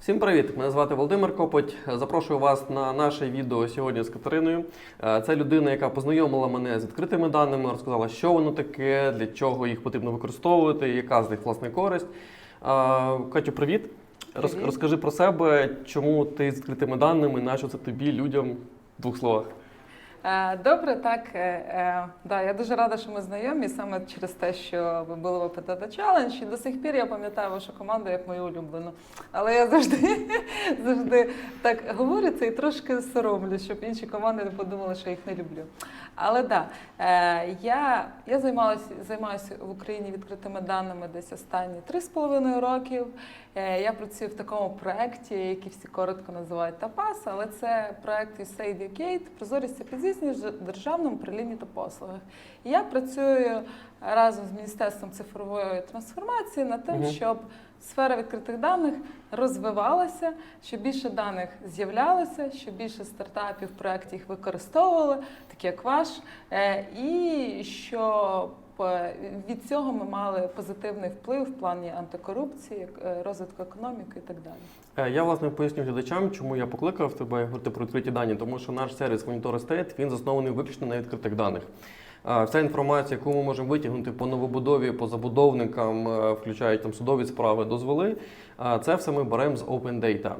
Всім привіт! Мене звати Володимир Копоть. Запрошую вас на наше відео сьогодні з Катериною. Е, Це людина, яка познайомила мене з відкритими даними, розказала, що воно таке, для чого їх потрібно використовувати, яка з них власне користь. Е, Катю, привіт. Привіт. Розкажи про себе, чому ти з відкритими даними, на що це тобі, людям в двох словах. Е, Добре, так. е, е, Да, я дуже рада, що ми знайомі саме через те, що ви були в ОПТ Челендж. І до сих пір я пам'ятаю вашу команду як мою улюблену. Але я завжди, завжди так говорю це і трошки соромлюсь, щоб інші команди не подумали, що я їх не люблю. Але да, е, я, я займалася займаюся в Україні відкритими даними десь останні три з половиною років. Е, Я працюю в такому проєкті, який всі коротко називають ТАПАС, але це проєкт USAID Educate, прозорість підзвітність в державному управлінні та послугах. І я працюю разом з Міністерством цифрової трансформації над тим, щоб сфера відкритих даних розвивалася, щоб більше даних з'являлося, щоб більше стартапів в проєкті їх використовували, такі як ваш, Е, і щоб е, від цього ми мали позитивний вплив в плані антикорупції, е, розвитку економіки і так далі. Е, Я власне поясню глядачам, чому я покликав тебе говорити про відкриті дані, тому що наш сервіс Monitor Estate, він заснований виключно на відкритих даних. Е, Вся інформація, яку ми можемо витягнути по новобудові, по забудовникам, включають там судові справи, дозволи, е, це все ми беремо з Open Data.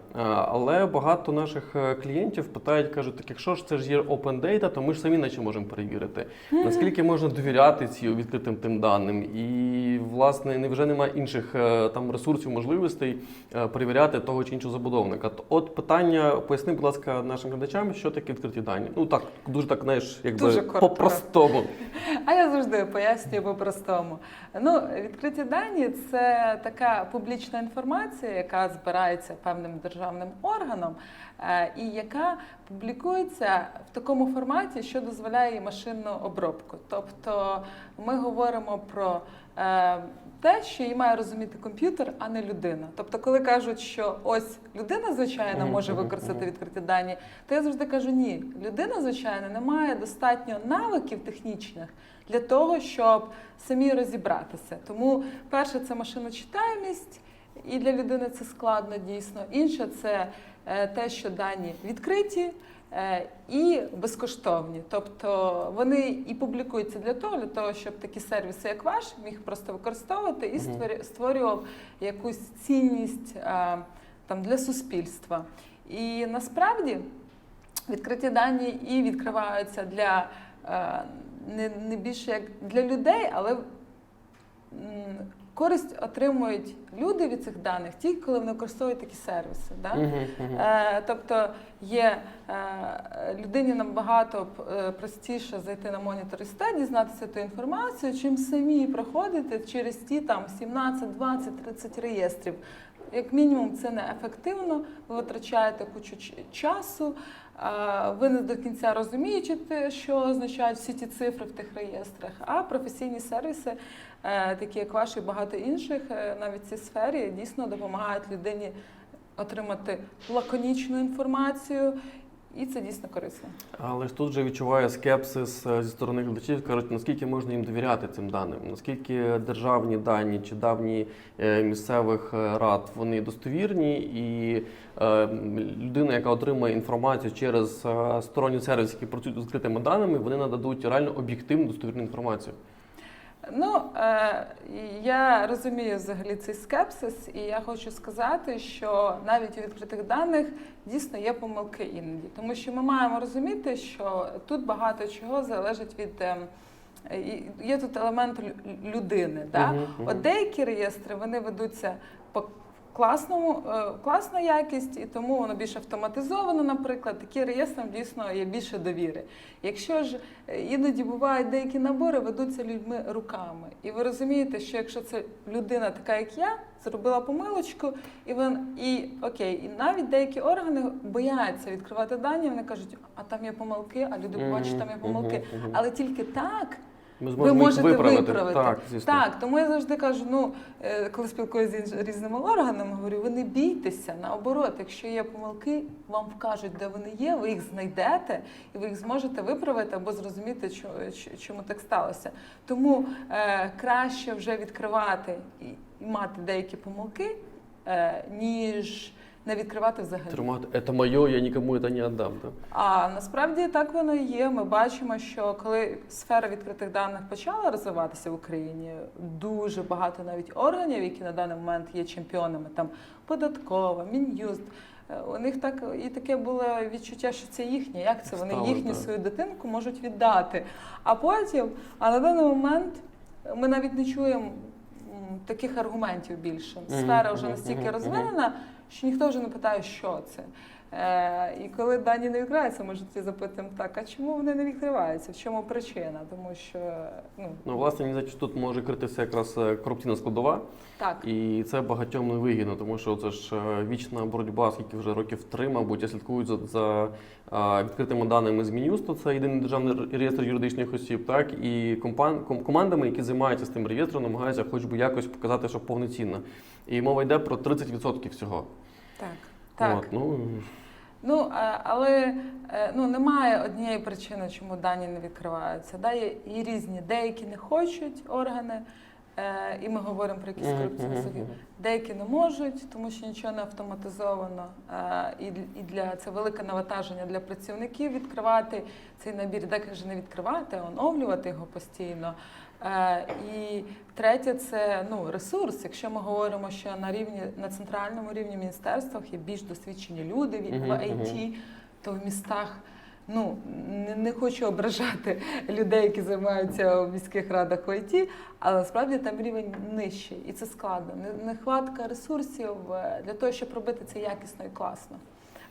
Але багато наших е, клієнтів питають, кажуть, так якщо ж це ж є Open Data, то ми ж самі наче можемо перевірити. Наскільки можна довіряти ці відкритим тим даним? І власне невже немає інших е, там ресурсів, можливостей е, перевіряти того чи іншого забудовника? От питання, поясни, будь ласка, нашим глядачам, що таке відкриті дані. Ну так, дуже так, знаєш, якби по-простому. А я завжди пояснюю по-простому. Ну, відкриті дані це така публічна інформація, яка збирається певним державним органом, е, і яка публікується в такому форматі, що дозволяє їй машинну обробку. Тобто ми говоримо про е, те, що її має розуміти комп'ютер, а не людина. Тобто, коли кажуть, що ось людина звичайно може використати відкриті дані, то я завжди кажу: ні, людина, звичайно, не має достатньо навиків технічних для того, щоб самі розібратися. Тому перше це машиночитаємість, і для людини це складно дійсно. Інше це е, те, що дані відкриті. е, І безкоштовні, тобто вони і публікуються для того, для того, щоб такі сервіси, як ваш, міг просто використовувати і створював якусь цінність е, там для суспільства. І насправді відкриті дані і відкриваються для не, більше як для людей, але користь отримують люди від цих даних тільки коли вони використовують такі сервіси. Да? Е, тобто є е, людині набагато е, простіше зайти на монітор ІСТ, дізнатися ту інформацію, чим самі проходити через ті там 17, 20, 30 реєстрів. Як мінімум, це не ефективно, ви витрачаєте кучу часу, ви не до кінця розумієте, що означають всі ті цифри в тих реєстрах. А професійні сервіси, е, такі як ваші і багато інших, е, навіть в цій сфері, дійсно допомагають людині отримати лаконічну інформацію, і це дійсно корисно. Але ж тут вже відчуваю скепсис е, зі сторони глядачів. Кажуть, наскільки можна їм довіряти цим даним, наскільки державні дані чи давні е, місцевих е, рад вони достовірні, і людина, яка отримує інформацію через сторонні сервіси, які працюють з відкритими даними, вони нададуть реально об'єктивну достовірну інформацію. Ну е, я розумію взагалі цей скепсис, і я хочу сказати, що навіть у відкритих даних дійсно є помилки іноді, тому що ми маємо розуміти, що тут багато чого залежить від. ем, Є тут елемент людини. Да? Угу, угу. От деякі реєстри вони ведуться по класному, е, класна якість, і тому воно більш автоматизовано, наприклад. Такі реєстрам дійсно є більше довіри. Якщо ж е, іноді бувають деякі набори, ведуться людьми руками. І ви розумієте, що якщо це людина така, як я, зробила помилочку, і він і окей, і навіть деякі органи бояться відкривати дані. Вони кажуть, а там є помилки, а люди побачать, що там є помилки. Але тільки так Ми ви зможемо їх можете виправити. виправити. Так, звісно. Так, тому я завжди кажу: ну е, коли спілкуюся з різними органами, говорю, ви не бійтеся. Наоборот, якщо є помилки, вам вкажуть, де вони є, ви їх знайдете і ви їх зможете виправити або зрозуміти, чому так сталося. Тому е, краще вже відкривати і мати деякі помилки, е, ніж не відкривати взагалі. Тримати, це моє, я нікому це не віддам. Да? А насправді так воно і є. Ми бачимо, що коли сфера відкритих даних почала розвиватися в Україні, дуже багато навіть органів, які на даний момент є чемпіонами, там податкова, мін'юст. е, У них так і таке було відчуття, що це їхнє. Як це вони їхню свою дитинку можуть віддати? А потім, а на даний момент ми навіть не чуємо таких аргументів більше. Сфера вже настільки розвинена, що ніхто вже не питає, що це. Е, і коли дані не відкриваються, ми житті запитуємо так, а чому вони не відкриваються? В чому причина? Тому що ну Ну, власне, мені здається, що тут може критися якраз е, корупційна складова, так. і це багатьом не вигідно, тому що це ж е, вічна боротьба, скільки вже років три, мабуть, я слідкую за, за відкритими даними з Мін'юсту, це єдиний державний реєстр юридичних осіб, так і компан, ком- командами, які займаються з тим реєстром, намагаються хоч би якось показати, що повноцінно. І мова йде про 30% всього. Так. Так. От, ну, Ну але е, ну немає однієї причини, чому дані не відкриваються. Да, є і різні, деякі не хочуть органи, е, і ми говоримо про якісь корупційні суди. Деякі не можуть, тому що нічого не автоматизовано. Е, І і для це велике навантаження для працівників відкривати цей набір, деякі ж не відкривати, а оновлювати його постійно. Е, І третє це ну ресурс. Якщо ми говоримо, що на рівні на центральному рівні міністерствах є більш досвідчені люди в. IT, то в містах. Ну не, не хочу ображати людей, які займаються в міських радах в ІТ, але насправді там рівень нижчий, і це складно. Нехватка ресурсів е, для того, щоб робити це якісно і класно.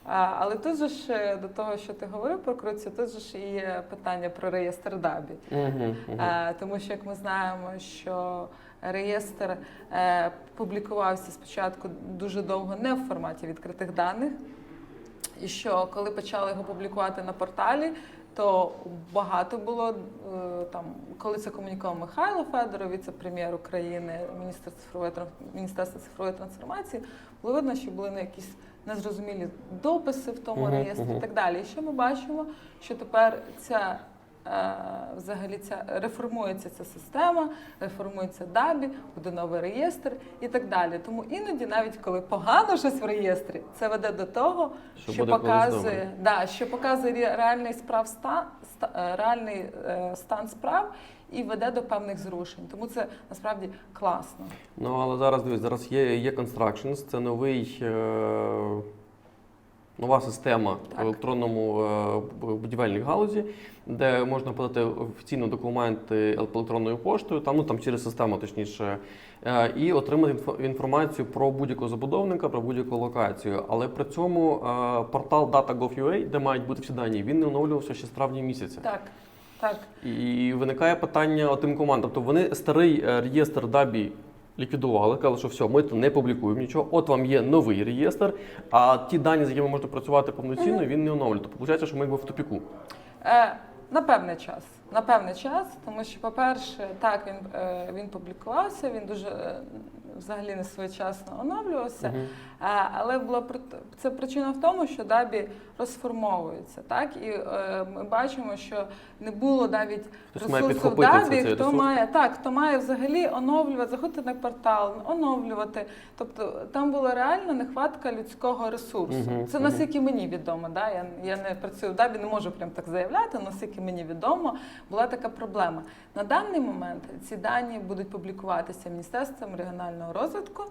А, Але тут же ж е, до того, що ти говорив про корупцію, тут же ж і є питання про реєстр ДАБІ. Е, Тому що, як ми знаємо, що реєстр е, публікувався спочатку дуже довго не в форматі відкритих даних, і що коли почали його публікувати на порталі, то багато було е, там, коли це комунікував Михайло Федоров, віце-прем'єр України, міністр цифрової Міністерства цифрової трансформації, було видно, що були на якісь незрозумілі дописи в тому Мгм, реєстрі мгм. і так далі. І що ми бачимо, що тепер ця взагалі ця реформується ця система, реформується ДАБІ, буде новий реєстр і так далі. Тому іноді, навіть коли погано щось в реєстрі, це веде до того, Що що, показує, да, що показує реальний справ ста, ста- е, реальний е, стан справ і веде до певних зрушень. Тому це насправді класно. Ну, але зараз дивись, зараз є, є Constructions, це новий, е, нова система Так. в електронному е, будівельній галузі, де можна подати офіційно документи електронною поштою, там, ну, там через систему, точніше, е, і отримати інфо- інформацію про будь-якого забудовника, про будь-яку локацію. Але при цьому е, портал data.gov.ua, де мають бути всі дані, він не оновлювався ще з травня місяця. Так, так. І виникає питання тим командам. Тобто вони старий е, реєстр DABI ліквідували, казали, що все, ми тут не публікуємо нічого. От вам є новий реєстр, а ті дані, з якими можна працювати повноцінно, він не оновлює. Тобто виходить, що ми якби в тупіку. Е, на певний час. На певний час, тому що, по-перше, так він, е, він публікувався, він дуже е, взагалі не своєчасно оновлювався. Мгм. Е, Але була це причина в тому, що дабі розформовується, так і е, ми бачимо, що не було навіть Хтось ресурсу в дабі, цей- хто ресурс. має так, хто має взагалі оновлювати, заходити на портал, оновлювати. Тобто там була реальна нехватка людського ресурсу. Мгм, Це наскільки мені відомо. Да? Я, я не працюю в дабі, не можу прям так заявляти, наскільки мені відомо, була така проблема. На даний момент ці дані будуть публікуватися Міністерством регіонального розвитку.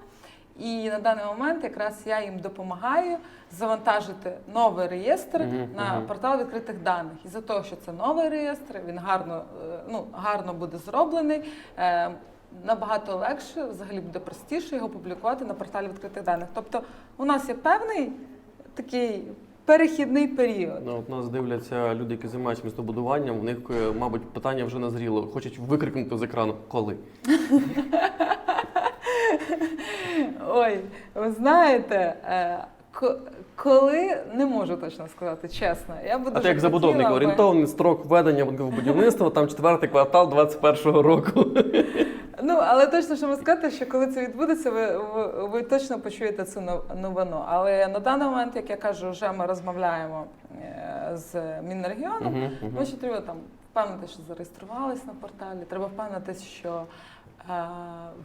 І на даний момент якраз я їм допомагаю завантажити новий реєстр Мгм, на портал відкритих даних. І за того, що це новий реєстр, він гарно, е, ну, гарно буде зроблений. е, Набагато легше, взагалі буде простіше його публікувати на порталі відкритих даних. Тобто у нас є певний такий перехідний період. Ну, от нас дивляться люди, які займаються містобудуванням. В них, е, мабуть, питання вже назріло. Хочуть викрикнути з екрану коли. Ой, ви знаєте, е, коли не можу точно сказати, чесно. Я буду А ти як забудовник, орієнтований строк введення будинкового будівництва, там четвертий квартал 21-го року. Але точно що можу сказати, що коли це відбудеться, ви, ви, ви точно почуєте цю нов- новину. Але на даний момент, як я кажу, вже ми розмовляємо е, з Мінрегіоном. Мгм, мгм. Ми ще треба там впевнити, що зареєструвались на порталі. Треба впевнитись, що Е,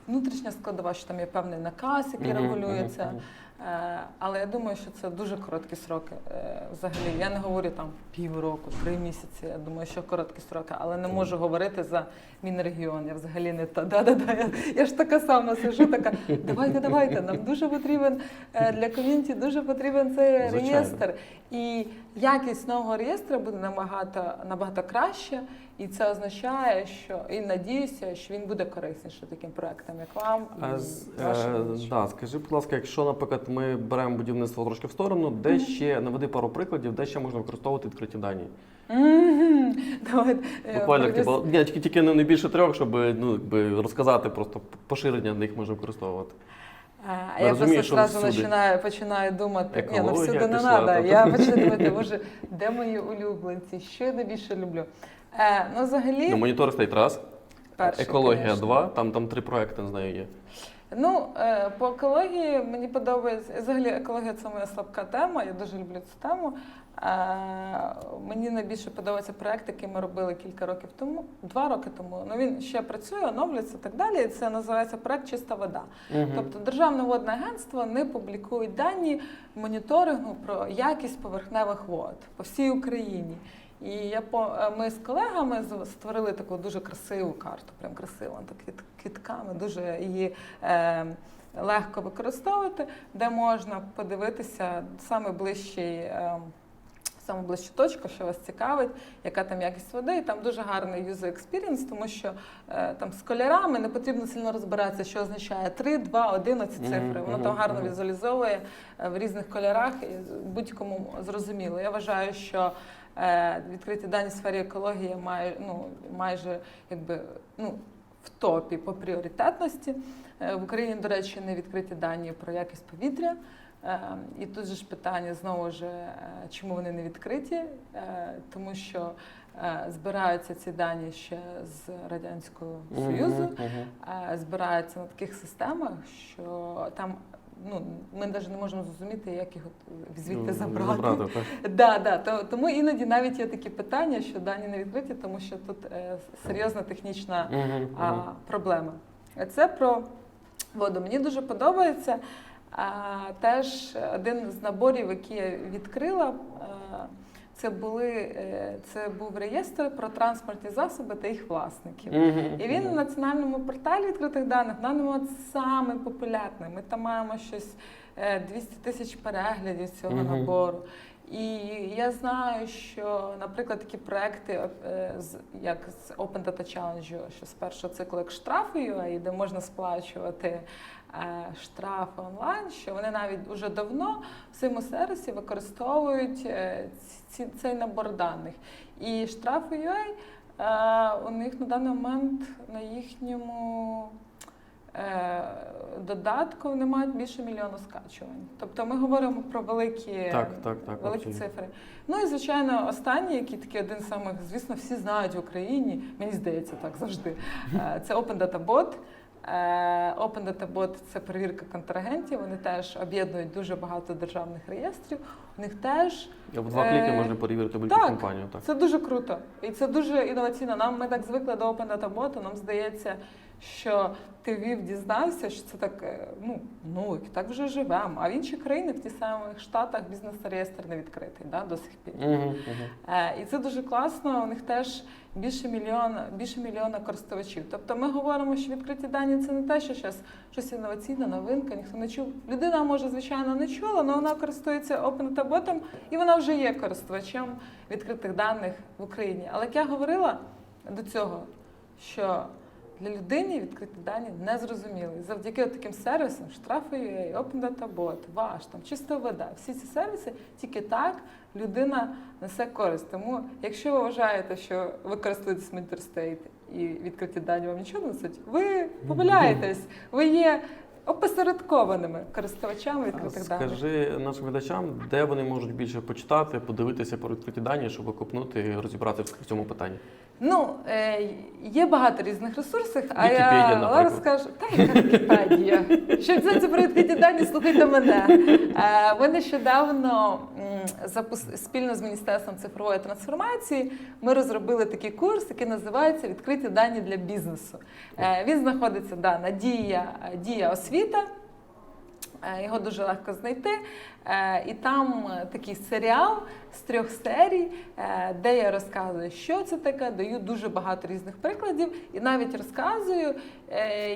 Внутрішня складова, що там є певний наказ, який Мгм, регулюється. мгм, мгм. Е, Але я думаю, що це дуже короткі сроки. е, Взагалі, я не говорю там півроку, три місяці. Я думаю, що короткі сроки, але не можу говорити за Мінрегіон. Я взагалі не та да, да, да. Я, я ж така сама сижу, така давайте, давайте. Нам дуже потрібен е, для ком'юніті, дуже потрібен цей Звичайно. реєстр. І якість нового реєстру буде набагато набагато краще. І це означає, що і надіюся, що він буде корисніше таким проектам, як вам і А, вашим е, да, скажи, будь ласка, якщо, наприклад, ми беремо будівництво трошки в сторону, де Мгм. ще наведи пару прикладів, де ще можна використовувати відкриті дані? Давайте, е, Буквально типу, ні, тільки, тільки не більше трьох, щоб ну, якби, розказати просто поширення них можна використовувати. А, Я я розумію, просто всюди. починаю, починаю думати, ні, ну всюди не треба. Я починаю думати, боже, де мої улюбленці, що я найбільше люблю. Е, ну, взагалі, Ну, монітор стоїть раз, перший, екологія конечно. два, там, там три проекти, не знаю, є. Ну, е, по екології мені подобається. Взагалі, екологія це моя слабка тема. Я дуже люблю цю тему. Е, мені найбільше подобається проект, який ми робили кілька років тому, два роки тому. Ну він ще працює, оновлюється і так далі. І це називається проект Чиста вода. Тобто Державне водне агентство не публікує дані моніторингу про якість поверхневих вод по всій Україні. І я по е, ми з колегами створили таку дуже красиву карту, прям красиву, так квіт- квітками, дуже її е, легко використовувати, де можна подивитися саме ближчий. Е, Саме ближчу точку, що вас цікавить, яка там якість води, і там дуже гарний user experience, тому що е, там з кольорами не потрібно сильно розбиратися, що означає 3, 2, 1 оці цифри. Воно там гарно візуалізовує е, в різних кольорах, і будь-кому зрозуміло. Я вважаю, що відкриті дані в сфері екології має, ну, майже якби, ну, в топі по пріоритетності. Е, В Україні, до речі, не відкриті дані про якість повітря. Е, І тут же ж питання знову ж, е, чому вони не відкриті, Е, тому що е, збираються ці дані ще з Радянського Союзу, е, збираються на таких системах, що там ну, ми навіть не можемо зрозуміти, як їх звідти Ну, забрати. забрати так. Да, да, то, тому іноді навіть є такі питання, що дані не відкриті, тому що тут е, серйозна технічна а, мгм. проблема. Це про воду. Мені дуже подобається. А, теж один з наборів, який я відкрила, це були е, це був реєстр про транспортні засоби та їх власників. Мгм, І він в національному порталі відкритих даних в даному от самий популярний. Ми там маємо щось е, 200 тисяч переглядів цього Мгм. набору. І я знаю, що, наприклад, такі проекти, е, як з Open Data Challenge, що з першого циклу як штрафи де можна сплачувати е, штрафи онлайн, що вони навіть уже давно в своєму сервісі використовують е, ці, цей набор даних. І штрафи UA Е, у них на даний момент на їхньому е, додатку вони мають більше мільйона скачувань. Тобто ми говоримо про великі, Так, так, так, великі цифри. Ну і звичайно, останній, який такий один з самих, звісно, всі знають в Україні, мені здається, так завжди. Е, Це Open Data Bot. Е, Open Data Bot – це перевірка контрагентів. Вони теж об'єднують дуже багато державних реєстрів. У них теж В два Е, кліки можна перевірити будь-яку так. компанію. Так. це дуже круто. І це дуже інноваційно. Нам ми так звикли до Open Data Bot, нам здається, що ти вів, дізнався, що це так, е, ну, ну і так вже живемо. А в інших країнах, в ті самих Штатах, бізнес-реєстр не відкритий да, до сих пір. Мгм, мгм. Е, І це дуже класно. У них теж більше мільйона, більше мільйона користувачів. Тобто ми говоримо, що відкриті дані це не те, що зараз щось інноваційне, новинка, ніхто не чув. Людина може, звичайно, не чула, але вона користується Open Data і вона вже є користувачем відкритих даних в Україні. Але як я говорила до цього, що для людини відкриті дані не зрозуміли. Завдяки от таким сервісам, штрафи.ua, Open Data Bot, ваш, там, чиста вода, всі ці сервіси, тільки так людина несе користь. Тому, якщо ви вважаєте, що ви користуєтесь Interstate і відкриті дані вам нічого не несуть, ви помиляєтесь, ви є опосередкованими користувачами відкритих даних. Скажи нашим глядачам, де вони можуть більше почитати, подивитися про відкриті дані, щоб окопнути і розібратися в цьому питанні. Ну, е, є багато різних ресурсів, а Вікіпедія, я наприклад. розкажу, та яка Вікіпедія. Щоб дізнатися про відкриті дані, слухайте мене. Е, ми нещодавно м, запус- спільно з Міністерством цифрової трансформації ми розробили такий курс, який називається Відкриті дані для бізнесу. Е, Він знаходиться да, на дія, дія освіта. Е, Його дуже легко знайти. Е, І там такий серіал з трьох серій, е, де я розказую, що це таке, даю дуже багато різних прикладів і навіть розказую,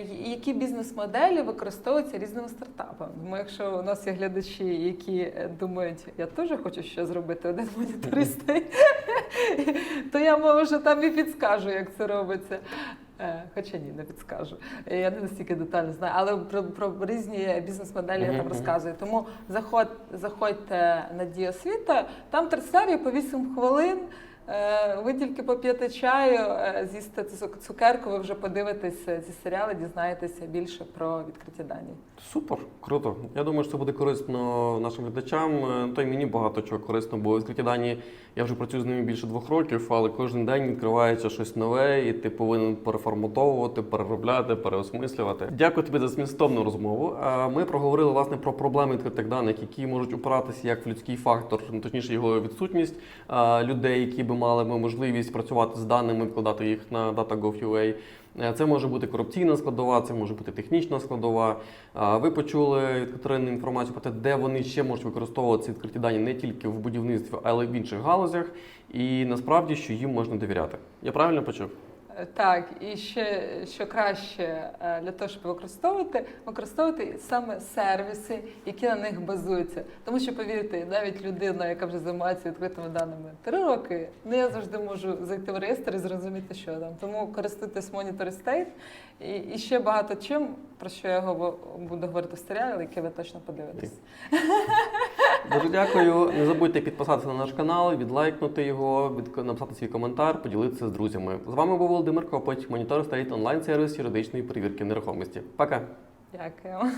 які бізнес-моделі використовуються різними стартапами. Тому якщо у нас є глядачі, які думають, я теж хочу щось зробити, один моніторист, то я може там і підскажу, як це робиться. Е, Хоча ні, не підскажу. Е, Я не настільки детально знаю, але про, про різні бізнес-моделі я там розказую. Тому заход, заходьте на Діосвіта, там три по 8 хвилин. Е, Ви тільки поп'єте чаю, з'їсте цукерку, ви вже подивитесь ці серіали, дізнаєтеся більше про відкриті дані. Супер, круто. Я думаю, що це буде корисно нашим глядачам. Е, То й мені багато чого корисно, бо відкриті дані я вже працюю з ними більше двох років, але кожен день відкривається щось нове, і ти повинен переформатовувати, переробляти, переосмислювати. Дякую тобі за змістовну розмову. Ми проговорили власне про проблеми відкритих даних, які можуть упиратися як в людський фактор, ну, точніше його відсутність людей, які би мали можливість працювати з даними, вкладати їх на data.gov.ua. Е, Це може бути корупційна складова, це може бути технічна складова. Ви почули від Катерини інформацію про те, де вони ще можуть використовувати ці відкриті дані не тільки в будівництві, але й в інших галузях. І насправді, що їм можна довіряти. Я правильно почув? Так, і ще що краще е, для того, щоб використовувати, використовувати саме сервіси, які на них базуються. Тому що повірте, навіть людина, яка вже займається відкритими даними три роки, не я завжди можу зайти в реєстр і зрозуміти, що там. Тому користуйтесь Monitor State і, і ще багато чим, про що я буду говорити в серіалі, який ви точно подивитесь. Дуже дякую. Не забудьте підписатися на наш канал, відлайкнути його, від... написати свій коментар, поділитися з друзями. З вами був Володимир Копоть, монітор стоїть онлайн сервіс юридичної перевірки нерухомості. Пока! Дякую.